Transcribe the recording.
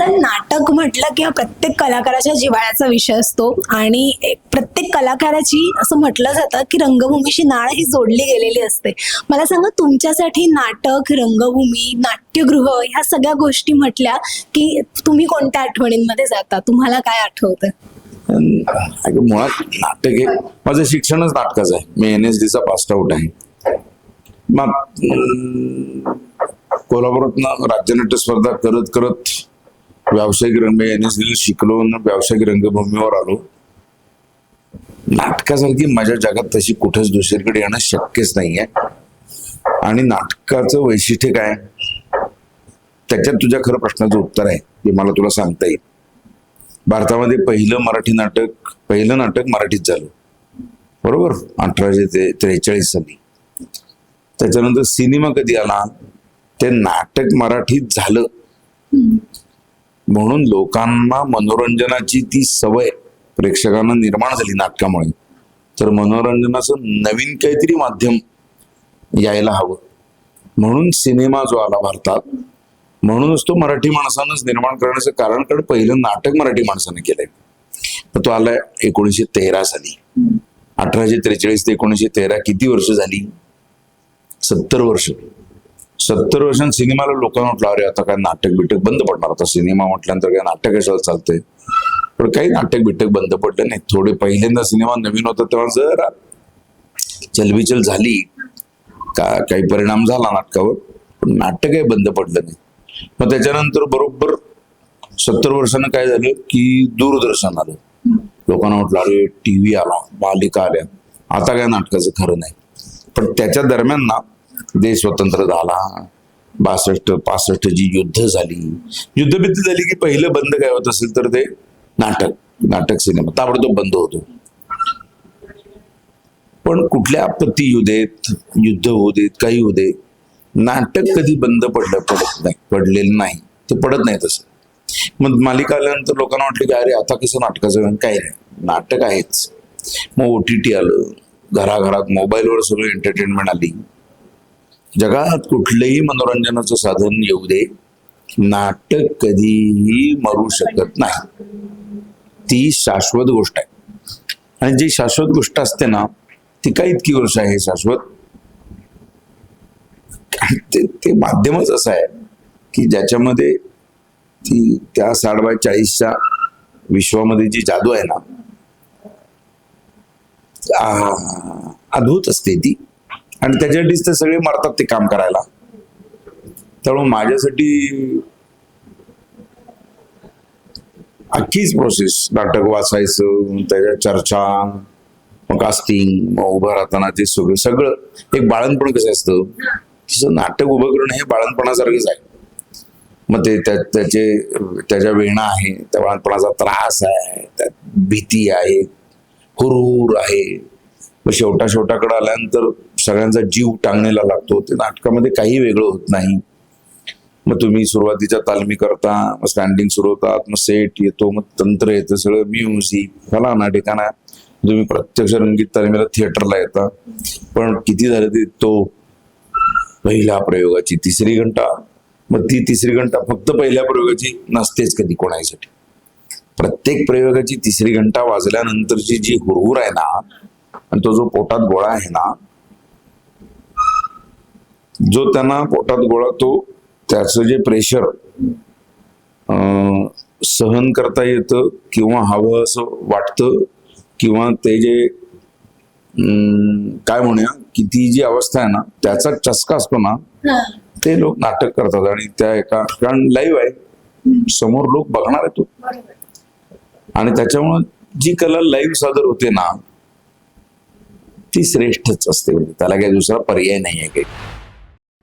Sir नाटक म्हटलं की हा प्रत्येक कलाकाराच्या जिव्हाळ्याचा विषय असतो. आणि एक प्रत्येक कलाकाराची असं म्हटलं जातं की रंगभूमीशी नाळ ही जोडली गेलेली असते. मला सांगा तुमच्यासाठी नाटक रंगभूमी नाट्यगृह ह्या सगळ्या गोष्टी म्हटल्या की तुम्ही कोणत्या आठवणींमध्ये जाता? तुम्हाला काय आठवतं? मुळात नाटक हे माझं शिक्षणच नाटकाचं आहे. मी एन एस डीचा पास्ट आउट आहे. मग अं, कोल्हापुरातनं राज्यनाट्य स्पर्धा करत करत व्यावसायिक रंग एन शिकलो आणि व्यावसायिक रंगभूमीवर आलो. नाटकासारखी माझ्या जगात तशी कुठेच दुसरीकडे येणं शक्यच नाहीये. आणि नाटकाचं वैशिष्ट्य काय? त्याच्यात तुझ्या खरं प्रश्नाचं उत्तर आहे ते मला तुला सांगता येईल. भारतामध्ये पहिलं मराठी नाटक पहिलं नाटक मराठीत झालं. बरोबर? अठराशे ते त्रेचाळीस साली. त्याच्यानंतर सिनेमा कधी आला? ते नाटक मराठीत झालं. म्हणून लोकांना मनोरंजनाची ती सवय प्रेक्षकांना निर्माण झाली नाटकामुळे. तर मनोरंजनाचं नवीन काहीतरी माध्यम यायला हवं. म्हणून सिनेमा जो आला भारतात म्हणूनच तो मराठी माणसानंच निर्माण करण्याचं कारण कारण पहिलं नाटक मराठी माणसाने केलंय. तर तो आलाय एकोणीसशे तेरा साली. अठराशे त्रेचाळीस ते एकोणीसशे तेरा किती वर्ष झाली? सत्तर वर्ष. सत्तर वर्षांत सिनेमाला लोकांना म्हटलं अरे आता काय नाटक बिटक बंद पडणार. आता सिनेमा म्हटल्यानंतर काय नाटक कशाला चालतंय? पण काही नाटक बिटक बंद पडलं नाही. थोडे पहिल्यांदा सिनेमा नवीन होता तेव्हा जरा चलबिचल झाली. का काही परिणाम झाला नाटकावर पण नाटक काही बंद पडलं नाही. मग त्याच्यानंतर बरोबर सत्तर वर्षानं काय झालं की दूरदर्शन आलं. लोकांना म्हटलं अरे टी व्ही आला मालिका आल्या. आता काय नाटकाचं खरं नाही. पण त्याच्या दरम्यान ना देश स्वतंत्र झाला. बासष्ट पासष्ट जी युद्ध झाली. युद्धबिद्ध झाली की पहिलं बंद काय होत असेल तर ते नाटक नाटक सिनेमा. ताबडतोब बंद होतो. पण कुठल्या आपत्ती येऊ देत युद्ध होऊ देत काही होऊ दे नाटक कधी बंद पडलं पडत नाही. पडलेलं नाही. ते पडत नाही तसं. मग मालिका आल्यानंतर लोकांना वाटलं की अरे आता कसं नाटकाचं काय नाही. नाटक आहेच. मग ओ टी टी आलं. घराघरात मोबाईलवर सगळं एंटरटेनमेंट आली. जगात कुठलंही मनोरंजनाचं साधन येऊ दे नाटक कधीही मरू शकत नाही. ती शाश्वत गोष्ट आहे. आणि जी शाश्वत गोष्ट असते ना ती काय इतकी वर्ष आहे शाश्वत? ते ते माध्यमच असं आहे की ज्याच्यामध्ये ती त्या साठ बाय चाळीसच्या विश्वामध्ये जी जादू आहे ना अद्भुत असते ती. आणि त्याच्यासाठीच ते सगळे मारतात ते काम करायला. त्यामुळे माझ्यासाठी अख्खीच प्रोसेस नाटक वाचायचं त्याच्या चर्चा मग कास्टिंग मग उभं राहताना ते सगळं सगळं. एक बाळणपण कसं असतं तसं नाटक उभं करणं हे बाळणपणासारखंच आहे. मग ते त्या त्याचे त्याच्या वेणा आहे त्या बाळणपणाचा त्रास आहे त्यात भीती आहे हुरूर आहे. मग शेवटा शेवटाकडे आल्यानंतर सगळ्यांचा जीव टांगणीला लागतो. ते नाटकामध्ये काही वेगळं होत नाही. मग तुम्ही सुरुवातीच्या तालमी करता मग स्टँडिंग सुरू होतात मग सेट येतो मग तंत्र येतं सगळं म्युझिक फलाना ठिकाणा तुम्ही प्रत्यक्ष रंगीत तालमीला थिएटरला येता. पण किती झालं ते तो पहिल्या प्रयोगाची तिसरी घंटा मग ती तिसरी घंटा फक्त पहिल्या प्रयोगाची नसतेच कधी कोणासाठी प्रत्येक प्रयोगाची तिसरी घंटा वाजल्यानंतरची जी हुरहुर आहे ना आणि तो जो पोटात गोळा आहे ना जो त्यांना पोटात गोळा तो त्याचं जे प्रेशर सहन करता येतं किंवा हवं असं वाटतं किंवा ते जे काय म्हणूया की ती जी अवस्था आहे ना त्याचा चस्का असतो ना ते लोक नाटक करतात आणि त्या एका कारण लाईव्ह आहे. समोर लोक बघणार आहे तो. आणि त्याच्यामुळे जी कला लाईव्ह सादर होते ना ती श्रेष्ठच असते. त्याला काही दुसरा पर्याय नाही आहे काही.